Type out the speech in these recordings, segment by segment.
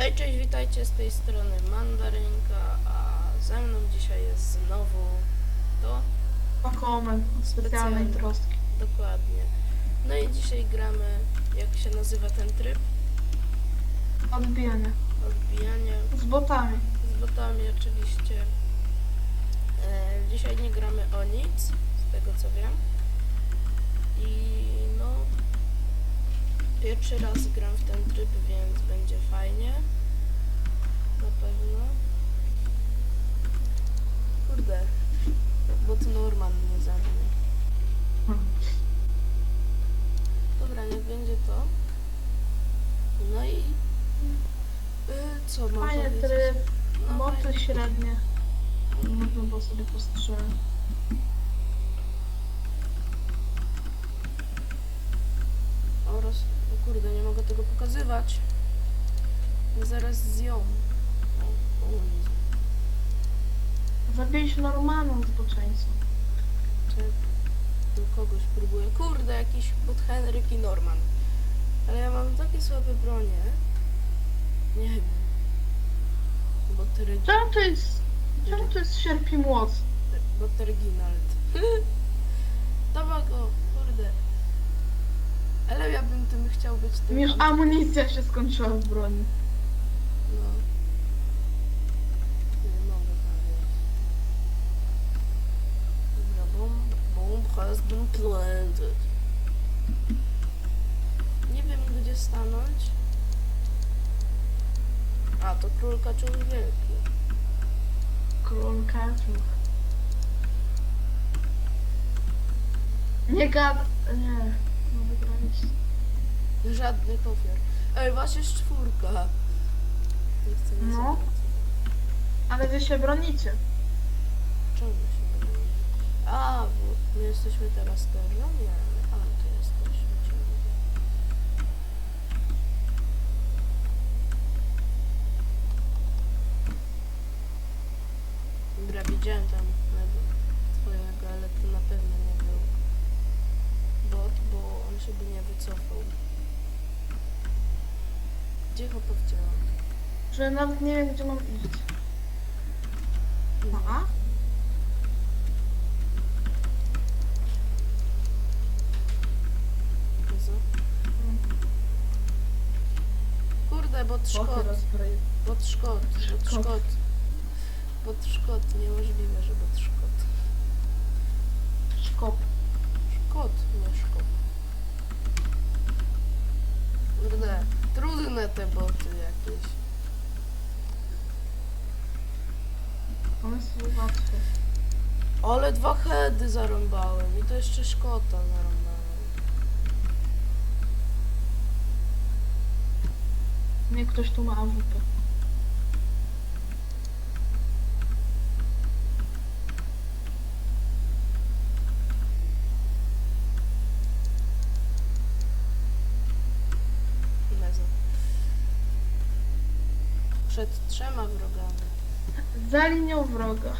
Hej, cześć, witajcie z tej strony Mandarynka, a ze mną dzisiaj jest znowu to Pakomen specjalnej Specjalny. troski. dokładnie. No i dzisiaj gramy, jak się nazywa ten tryb? Odbijanie. Odbijanie Z botami. z botami oczywiście. E, dzisiaj nie gramy o nic, z tego co wiem. I pierwszy raz gram w ten tryb, więc będzie fajnie. Na pewno. Kurde, bot Norman nie zabił. Dobra, niech będzie to. No i... y, co mam Fajny powiedzieć? tryb, No, mocy fajnie. średnie. Można było sobie postrzelać. Oraz, o kurde, nie mogę tego pokazywać. Zaraz zją. Zabiłeś Normaną z boczeńcą. Czek, tu kogoś próbuję. Kurde, jakiś bot Henryk i Norman. Ale ja mam takie słabe bronie. Nie wiem. Regi- Czemu to jest... Czemu to jest sierpi młot? bot Reginald. Dawaj go, kurde. Ale ja bym tym chciał być tym. Już amunicja się skończyła w broni. No. Nie mogę prawie. Dobra, bomb, bomb has been planted. Nie wiem gdzie stanąć. A, to król kaczur wielki. Król kaczuch. Nie gad... Nie. No wygraliście. Żadnych ofiar. Ej, was jest czwórka. Nie chcę nic No. zabrać. Ale wy się bronicie. Czemu się mówi? A, bo my jesteśmy teraz nie, a tu jesteśmy ciągle. Dobra, widziałem tam tego twojego, ale to na pewno nie był bot, bo on się by nie wycofał. Gdzie go powiedziałam? Że nawet nie wiem gdzie mam iść. No. Jezu. Kurde, Szkot. rozbroję. Bot Szkot, bot. Szkot. Bot Szkot, niemożliwe, że bot Szkot. Szkop. Szkot, nie Szkot. Kurde, trudne te boty jakieś. Ale dwa heady zarąbałem i to jeszcze Szkota zarąbałem. Nie ktoś tu ma AWP. Meza. Przed trzema. Za linią wroga.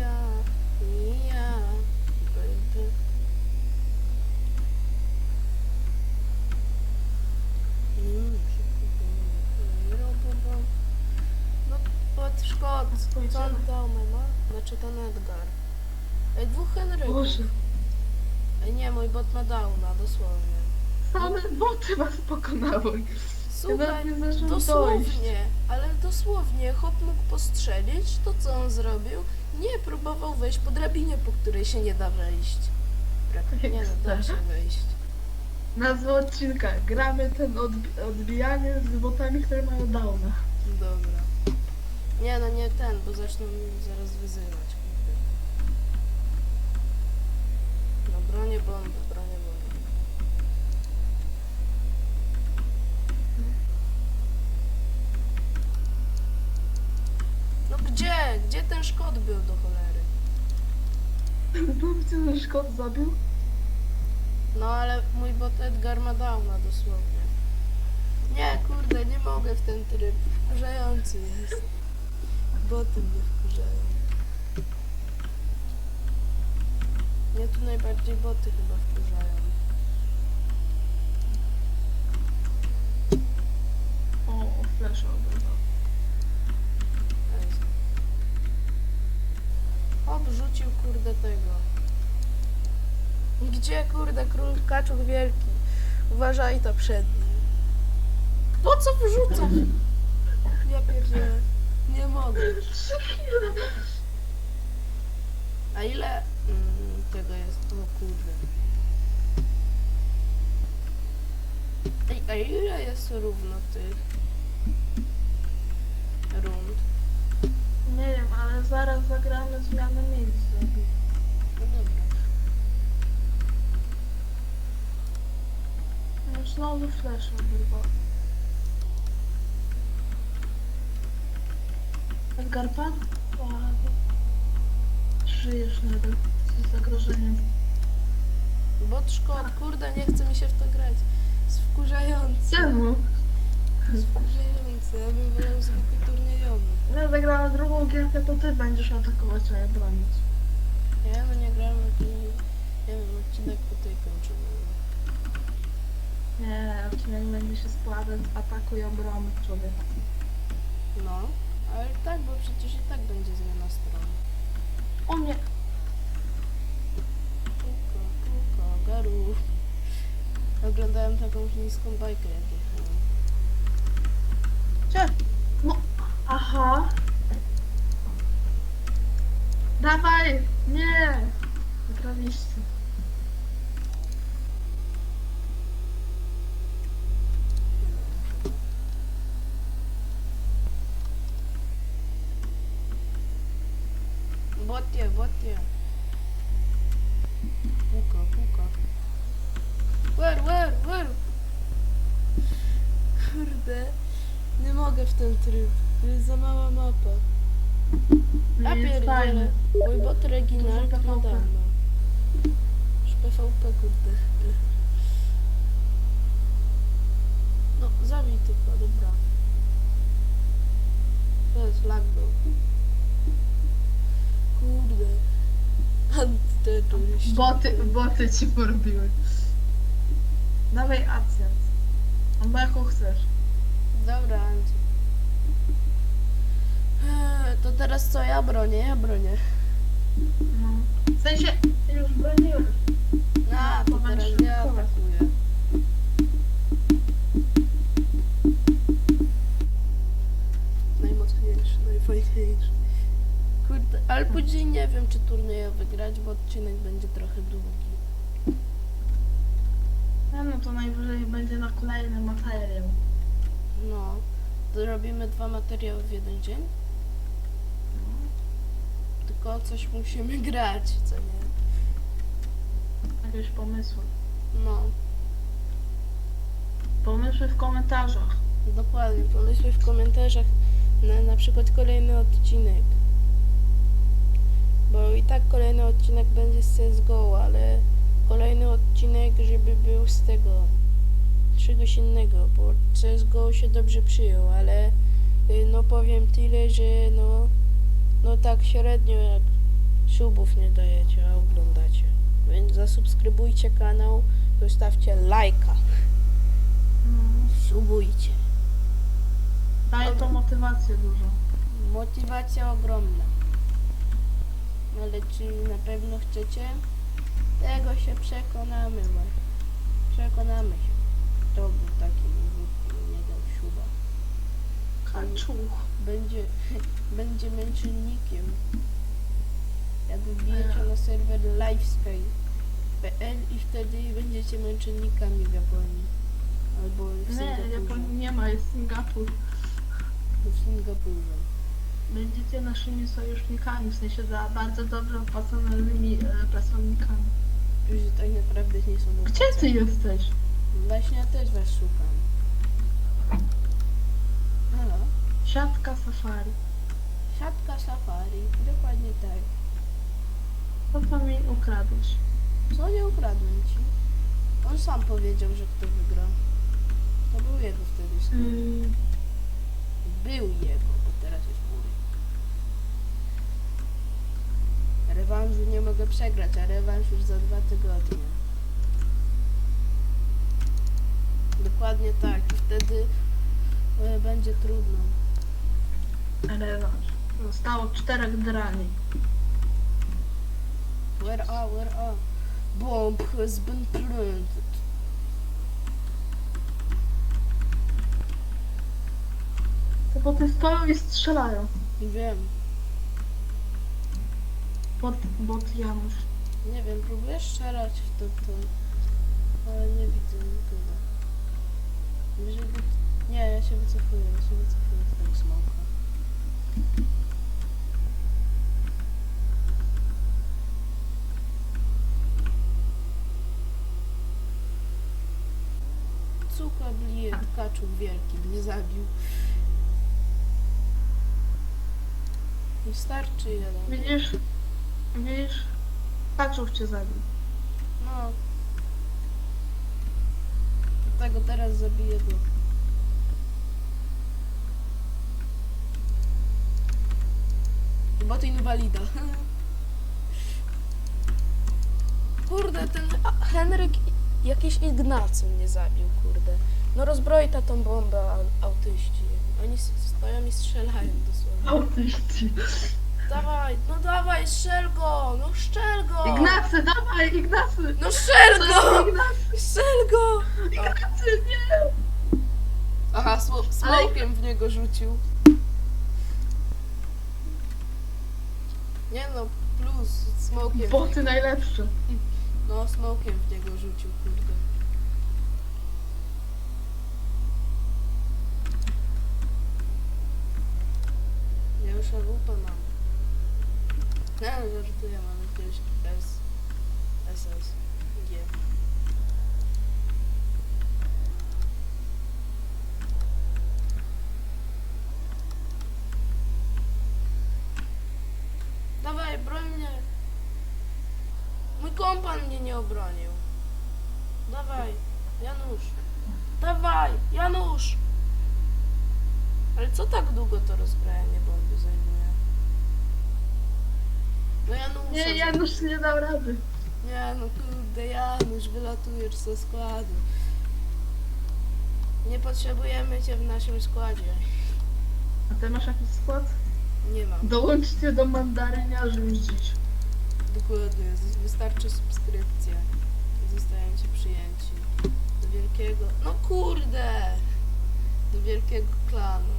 Ja, ja, baby. Mm, No, pod Szkot, co on dał, mama? Znaczy ten Edgar. Ej, dwóch Henryków. Boże. Ej, nie, mój bot ma downa, dosłownie. Same boty was pokonały. Słuchaj, dosłownie, ale dosłownie, chłop mógł postrzelić, to co on zrobił? Nie, próbował wejść po drabinie, po której się nie da wejść. Praktycznie nie no, da się wejść. Nazwa odcinka. Gramy ten odb- odbijanie z botami, które mają downa. Dobra. Nie no, nie ten, bo zaczną mnie zaraz wyzywać. kurde. No bronię bomby, bronię bomby. No gdzie? Gdzie ten Szkot był do cholery? Powiedzcie, że Szkot zabił? No ale mój bot Edgar ma downa dosłownie. Nie, kurde, nie mogę w ten tryb. Wkurzający jest. Boty mnie wkurzają. Mnie tu najbardziej boty chyba Gdzie kurde król kaczuk wielki? Uważaj to przed nim. Po co wyrzucasz? Ja pierdzielę. Nie mogę. A ile mm, tego jest? O kurde. Ej, a ile jest równo tych rund? Nie wiem, ale zaraz zagramy zmianę miejsc zrobimy. No dobra. No znowu flash obrywa. Edgar pan? Żyjesz nadal. Jesteś zagrożeniem. Bot szkod, kurde, nie chce mi się w to grać. Jest wkurzające. Czemu? Jest wkurzające. Ja bym wolał zwykły turniejowy. Ja zagrałam drugą gierkę, to ty będziesz atakować, a ja bronić. Ja no nie grałem, nie, nie wiem, odcinek po tej kończymy. Nie, odcinek będzie się składać z ataku i obrony człowieka. No, ale tak, bo przecież i tak będzie zmiana strony. O nie! Puka, puka, garów. Oglądałem taką chińską bajkę, jak jechałem. No, aha. Dawaj! Nie! Wygraliście. Botie. Puka, puka. Where, where, where? Kurde. Nie mogę w ten tryb. To jest za mała mapa. Ja Nie jest pierdzielę. fajny. Mój bot Dużo PvP. dama. Już PvP kurde. No, zabij tylko, dobra. To jest lag był. Boty, boty ci porobiły. Dawaj Acjans. Albo jaką chcesz. Dobra, Anty. Eee, To teraz co? Ja bronię, ja bronię. No. W sensie, ty już broniłeś. A, to teraz ja atakuję. Ale później nie wiem, czy turnieja wygrać, bo odcinek będzie trochę długi. No, no to najwyżej będzie na kolejny materiał. No, to robimy dwa materiały w jeden dzień. Tylko coś musimy grać, co nie? Jakieś pomysły. No, Pomysły w komentarzach. dokładnie. Pomyślmy w komentarzach na na przykład kolejny odcinek. Bo i tak kolejny odcinek będzie z CSGO, ale kolejny odcinek, żeby był z tego czegoś innego, bo CSGO się dobrze przyjął, ale y, no powiem tyle, że no, no tak średnio jak subów nie dajecie, a oglądacie. Więc zasubskrybujcie kanał, zostawcie lajka, No. subujcie. Daje to motywację dużo. Motywacja ogromna. Ale czy na pewno chcecie? Tego się przekonamy właśnie. Przekonamy się. To był taki nie dał siuba. Kaczuch. Będzie, będzie męczennikiem. Jak wbijecie na serwer livesky.pl i wtedy będziecie męczennikami w Japonii. Albo w Nie, Singapurze. Japonii nie ma, jest Singapur. W Singapurze. Będziecie naszymi sojusznikami, w sensie za bardzo dobrze opłaconymi e, pracownikami. Że tak naprawdę nie są Gdzie ty jesteś? Właśnie ja też was szukam. Halo? Siatka safari. Siatka safari. Dokładnie tak. Co to mi ukradłeś? Co nie ukradłem ci? On sam powiedział, że kto wygra. To był jego wtedy skin. Mm, Był jego, bo teraz jest mój. Rewanżu nie mogę przegrać, a rewanż już za dwa tygodnie. Dokładnie tak. I wtedy e, będzie trudno. rewanż. Zostało czterech drani. Where are, where are? Bomb has been planted. Te boty stoją i strzelają. Wiem. Bot, bot Janusz. Nie wiem, próbuję strzelać w to, to ale nie widzę nikogo. Jeżeli... Nie, ja się wycofuję, ja się wycofuję z tego smoka. Cuka blije, kaczuk wielki mnie zabił. Wystarczy jeden. Widzisz? Widzisz? Kaczów cię zabił. No. Dlatego teraz zabiję go. Bo to inwalida. Kurde, ten a- Henryk jakiś Ignacy mnie zabił, kurde. No rozbroi ta tą bombę, a- autyści. Oni s- stoją i strzelają dosłownie. Autyści. Dawaj, no dawaj, strzel go! No strzel go! Ignacy, dawaj, Ignacy! No strzel go! Ignacy, Strzel go! Ignacy, nie! Aha, Ale- smokiem w niego rzucił. Nie no, plus smokiem. w Boty najlepsze. No, smokiem w niego rzucił, kurde. Ja już AWP mam. Nie, żartuję, mam jakiegoś S... SS. G. Dawaj, broń mnie. Mój kompan mnie nie obronił. Dawaj, Janusz. Dawaj, Janusz. Ale co tak długo to rozbrajanie bomby zajmuje? No Janusz. Nie, Janusz nie dał rady. Nie no kurde, Janusz, wylatujesz ze składu. Nie potrzebujemy cię w naszym składzie. A ty masz jakiś skład? Nie mam. Dołączcie do mandaryniarzy już dziś. Dokładnie, z- wystarczy subskrypcja. Zostajecie przyjęci. Do wielkiego. No kurde! Do wielkiego klanu.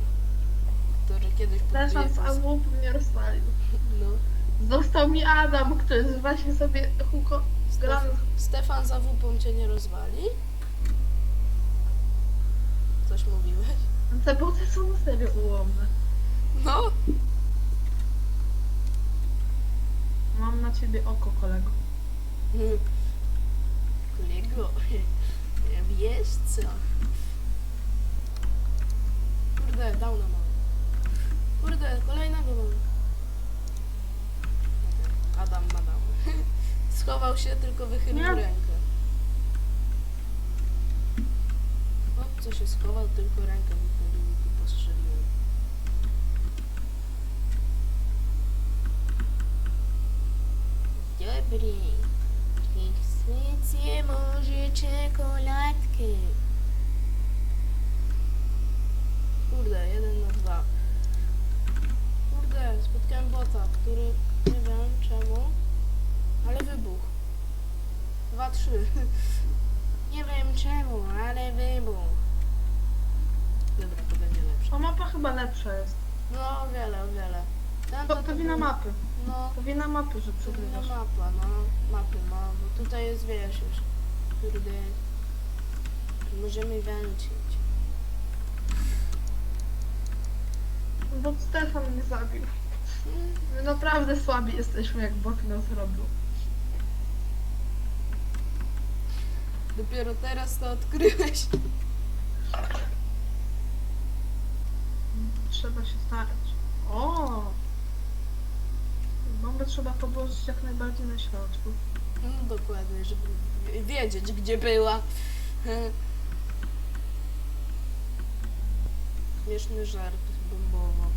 Który kiedyś Stefan z podbiegł z- AWP mnie rozwalił. No. Został mi Adam, który właśnie sobie huko... Stef- Stefan za wupą cię nie rozwali? Coś mówiłeś? Te boty są na serio ułomne. No. Mam na ciebie oko, kolego. Kolego, wiesz co? Kurde, dał nam. Kurde, kolejnego mam. Adam ma dał. Schował się, tylko wychylił Nie. rękę. O, co się schował, tylko rękę wychylił i tu postrzeliłem. Dobry. Niech chcecie może czekoladkę. Kurde, jeden na dwa. Kurde, spotkałem bota, który nie wiem czemu, ale wybuchł. Dwa, trzy. Nie wiem czemu, ale wybuchł. Dobra, to będzie lepsze. A mapa chyba lepsza jest. No, o wiele, o wiele. Ten To, to wina mapy. No, To wina mapy, że to wina przegrywasz. mapa, no. Mapy ma, bo tutaj jest, wiesz, już. Kurde. Możemy walczyć. Bo Stefan mnie zabił. My naprawdę słabi jesteśmy, jak bot nas robił. Dopiero teraz to odkryłeś. Trzeba się starać. O! Bombę trzeba podłożyć jak najbardziej na środku. No dokładnie, żeby wi- wiedzieć, gdzie była. Śmieszny żart bombowo.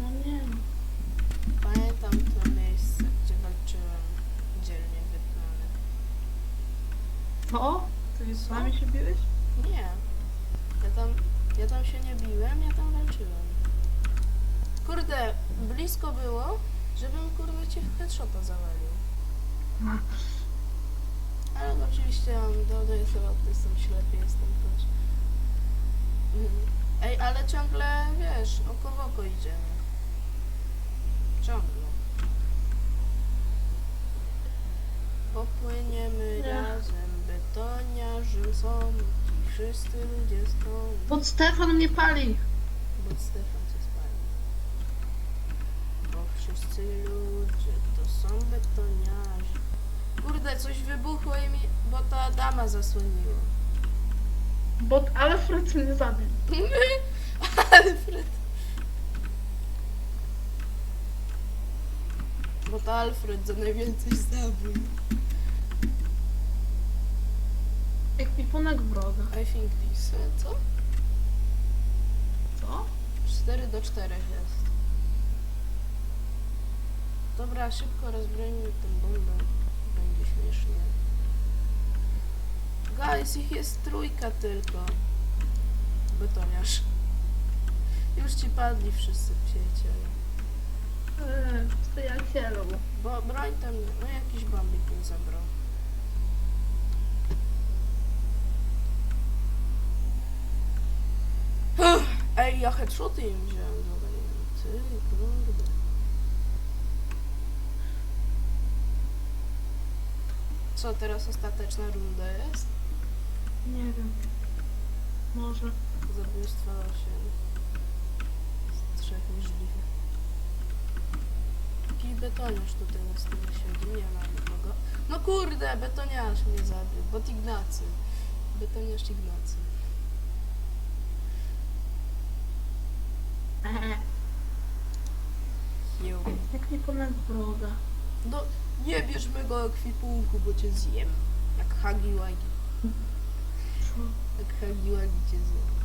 No nie. Pamiętam to miejsce, gdzie walczyłem dzielnie wygnany. Co? Ty z nami się biłeś? Nie. Ja tam, ja tam się nie biłem, ja tam walczyłem. Kurde, blisko było, żebym kurde cię w headshota zawalił. Ale no oczywiście ja dodaję sobie autystą, ślepy jestem też. Ej, ale ciągle, wiesz, oko w oko idziemy. Ciągle. Popłyniemy Nie. Razem, betoniarzy są i wszyscy ludzie są, Bo Stefan mnie pali. bo Stefan cię spali. Bo wszyscy ludzie to są betoniarze. Kurde, coś wybuchło i mi, bo ta dama zasłoniła. Bo Alfred mnie zabił. Alfred. Bo to Alfred za najwięcej zabił. Ekwipunek wroga. I think this. e, Co? Co? 4 do 4 jest. Dobra, szybko rozbroimy tę bombę. Będzie śmiesznie. Guys, ich jest trójka tylko. Betoniarz. Już ci padli wszyscy przyjaciele. Eee, to ja cielu. Bo broń tam, no jakiś bombik mi zabrał. Ej, ja headshoty im wziąłem, dobra, ty, kurde. Co, teraz ostateczna runda jest? Nie wiem. Może. Zabójstwa 8. Z trzech możliwych. Jakiś betoniarz tutaj na stole siedzi, nie ma nikogo. No kurde, betoniarz mnie zabił, bot Ignacy. Betoniarz Ignacy. Eee, Jeł. ekwipunek wroga. No, nie bierz mego ekwipunku, bo cię zjem. Jak Hagi Wagi. Jak Hagi Wagi cię zjem.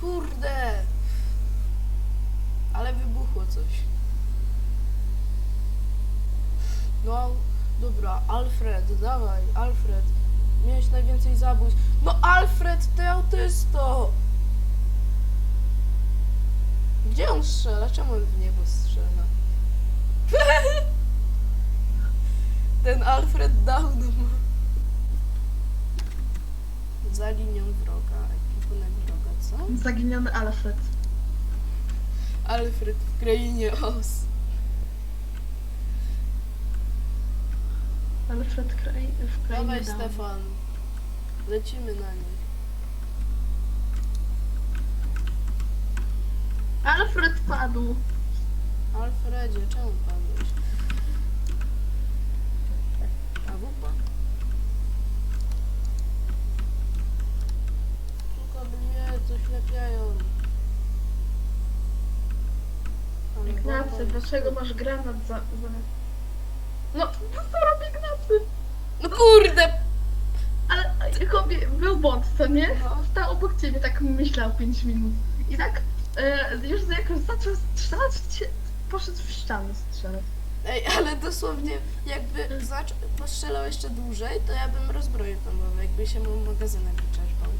Kurde! Ale wybuchło coś. No, dobra, Alfred, dawaj, Alfred. Miałeś najwięcej zabójstw. No Alfred, ty autysto! Gdzie on strzela? Czemu on w niebo strzela? Ten Alfred Down ma. Za linią wroga, ekwipunek wroga, co? Zaginiony Alfred. Alfred w krainie os. Alfred kraj, w krainie Dawaj Down. Stefan. Lecimy na nich. Alfred padł. Alfredzie, czemu padłeś? A wupa? Tylko mnie coś lepiają. Ale Ignacy, dlaczego masz granat za... za... No, co robi Ignacy? No kurde! Ale chłopie, był bot, co nie? No. Stał obok ciebie, tak myślał 5 minut. I tak e, już jak zaczął strzelać, cię- poszedł w ścianę strzelać. Ej, ale dosłownie jakby postrzelał jeszcze dłużej, to ja bym rozbroił tą bombę, jakby się mu magazynek wyczerpał.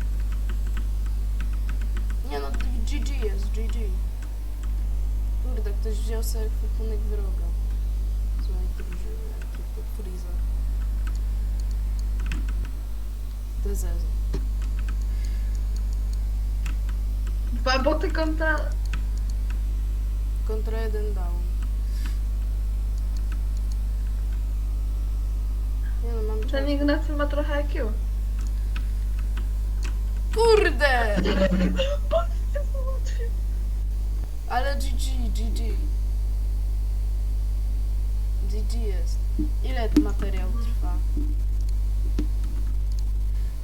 Nie no, GG jest, GG. Kurde, ktoś wziął sobie kwipunek wroga. Z mojej drużyny, ekipy Freeza. DZZ. Dwa boty kontra... Kontra jeden down. Nie no, mam Ten. Ignacy ma trochę IQ. Kurde! Ale GG, GG. GG jest. Ile materiał trwa?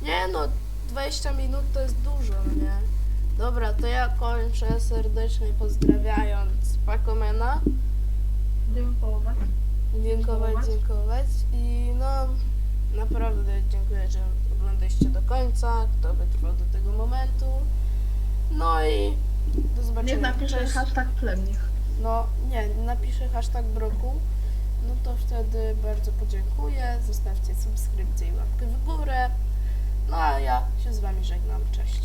Nie no, 20 minut to jest dużo, no nie? Dobra, to ja kończę serdecznie pozdrawiając Pakomena. Dziękować. Dziękować, Dziękować. i no naprawdę dziękuję, że oglądaliście do końca, kto wytrwał do tego momentu. No i do zobaczenia. napisze Cześć. hashtag plemnik. No nie, napiszę hashtag broku, no to wtedy bardzo podziękuję. Zostawcie subskrypcję i łapkę w górę. No a ja się z wami żegnam. Cześć.